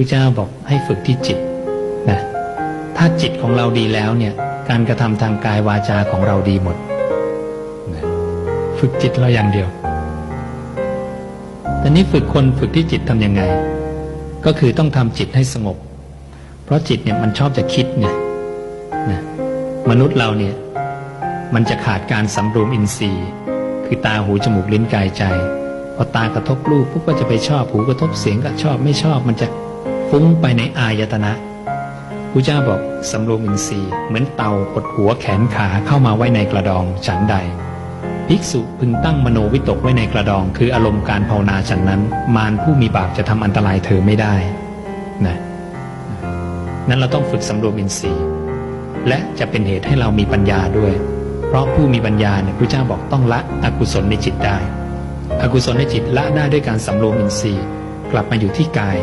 พระเจ้าบอกให้ฝึกที่จิตนะถ้าจิตของเราดีแล้วเนี่ยการกระทำทางกายวาจาของเราดีหมดนะฝึกจิตเราอย่างเดียวแต่นี้ฝึกคนฝึกที่จิตทำยังไง ก็คือต้องทำจิตให้สงบ เพราะจิตเนี่ยมันชอบจะคิดไงนะมนุษย์เราเนี่ยมันจะขาดการสำรวมอินทรีย์ คือตาหูจมูกลิ้นกายใจพอตากระทบรูปปุ๊บก็จะไปชอบหูกระทบเสียงก็ชอบไม่ชอบมันจะ ฟุ้งไปในอายตนะพระเจ้าบอกสำรวมอินทรีย์เหมือนเตาหดหัวแขนขาเข้ามาไว้ในกระดองฉันใด ภิกษุพึงตั้งมโนวิตกไว้ในกระดอง คืออารมณ์การภาวนาฉันนั้น มารผู้มีบาปจะทำอันตรายเธอไม่ได้นะนั้นเราต้องฝึกสำรวมอินทรีย์ และจะเป็นเหตุให้เรามีปัญญาด้วย เพราะผู้มีปัญญาเนี่ยพระเจ้าบอกต้องละอกุศลในจิตได้ อกุศลในจิตละได้ด้วยการสำรวมอินทรีย์ กลับมาอยู่ที่กาย